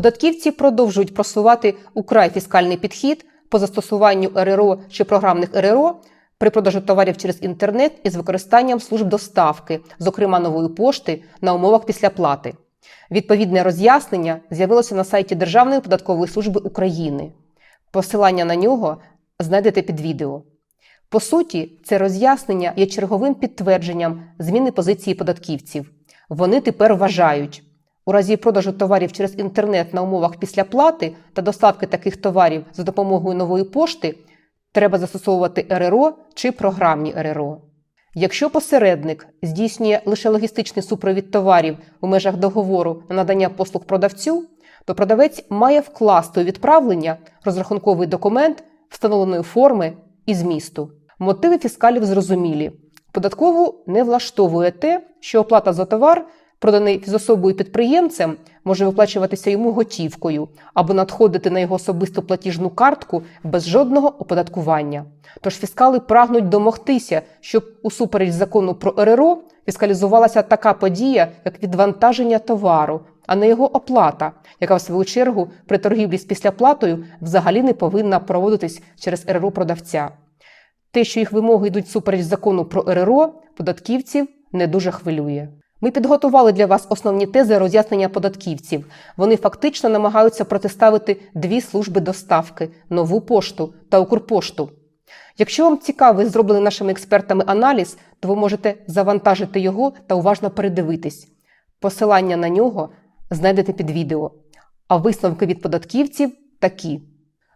Податківці продовжують просувати украй фіскальний підхід по застосуванню РРО чи програмних РРО при продажу товарів через інтернет із використанням служб доставки, зокрема нової пошти, на умовах післяплати. Відповідне роз'яснення з'явилося на сайті Державної податкової служби України. Посилання на нього знайдете під відео. По суті, це роз'яснення є черговим підтвердженням зміни позиції податківців. Вони тепер вважають, у разі продажу товарів через інтернет на умовах післяплати та доставки таких товарів за допомогою нової пошти треба застосовувати РРО чи програмні РРО. Якщо посередник здійснює лише логістичний супровід товарів у межах договору на надання послуг продавцю, то продавець має вкласти у відправлення розрахунковий документ встановленої форми і змісту. Мотиви фіскалів зрозумілі. Податкову не влаштовує те, що оплата за товар, проданий фізособою підприємцем, може виплачуватися йому готівкою або надходити на його особисту платіжну картку без жодного оподаткування. Тож фіскали прагнуть домогтися, щоб усупереч закону про РРО фіскалізувалася така подія, як відвантаження товару, а не його оплата, яка в свою чергу при торгівлі з післяплатою взагалі не повинна проводитись через РРО продавця. Те, що їх вимоги йдуть супереч закону про РРО, податківців не дуже хвилює. Ми підготували для вас основні тези роз'яснення податківців. Вони фактично намагаються протиставити дві служби доставки нову пошту та Укрпошту. Якщо вам цікавий зроблений нашими експертами аналіз, то ви можете завантажити його та уважно передивитись. Посилання на нього знайдете під відео. А висновки від податківців такі.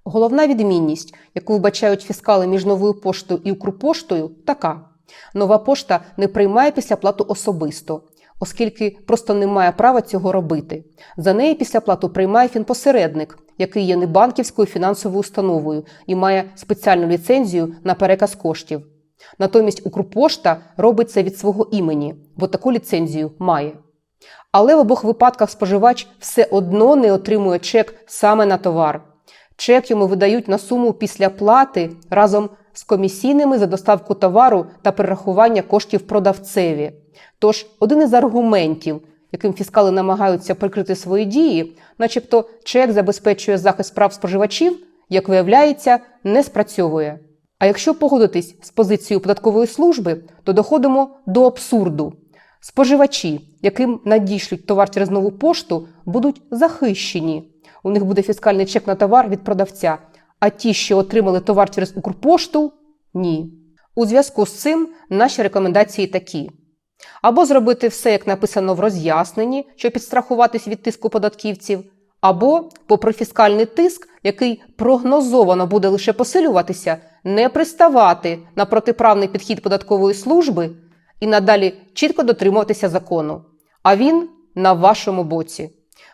Головна відмінність, яку вбачають фіскали між новою поштою і Укрпоштою, така: нова пошта не приймає післяплату особисто, оскільки просто не має права цього робити. За неї післяплату приймає фінпосередник, який є небанківською фінансовою установою і має спеціальну ліцензію на переказ коштів. Натомість Укрпошта робить це від свого імені, бо таку ліцензію має. Але в обох випадках споживач все одно не отримує чек саме на товар. Чек йому видають на суму після плати разом з комісійними за доставку товару та перерахування коштів продавцеві. Тож один із аргументів, яким фіскали намагаються прикрити свої дії, начебто чек забезпечує захист прав споживачів, як виявляється, не спрацьовує. А якщо погодитись з позицією податкової служби, то доходимо до абсурду. Споживачі, яким надішлють товар через нову пошту, будуть захищені. У них буде фіскальний чек на товар від продавця, а ті, що отримали товар через Укрпошту – ні. У зв'язку з цим наші рекомендації такі. Або зробити все, як написано в роз'ясненні, щоб підстрахуватись від тиску податківців, або, попри фіскальний тиск, який прогнозовано буде лише посилюватися, не приставати на протиправний підхід податкової служби і надалі чітко дотримуватися закону. А він на вашому боці.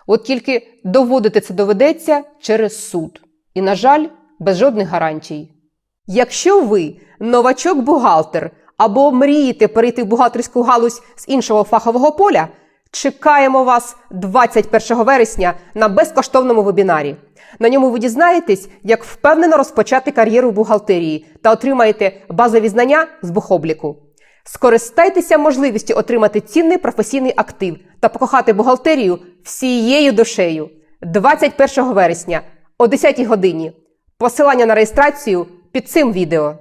От тільки доводити це доведеться через суд. І, на жаль, без жодних гарантій. Якщо ви новачок-бухгалтер або мрієте перейти в бухгалтерську галузь з іншого фахового поля, чекаємо вас 21 вересня на безкоштовному вебінарі. На ньому ви дізнаєтесь, як впевнено розпочати кар'єру в бухгалтерії та отримаєте базові знання з бухобліку. Скористайтеся можливістю отримати цінний професійний актив та покохати бухгалтерію всією душею 21 вересня о 10 годині. Посилання на реєстрацію під цим відео.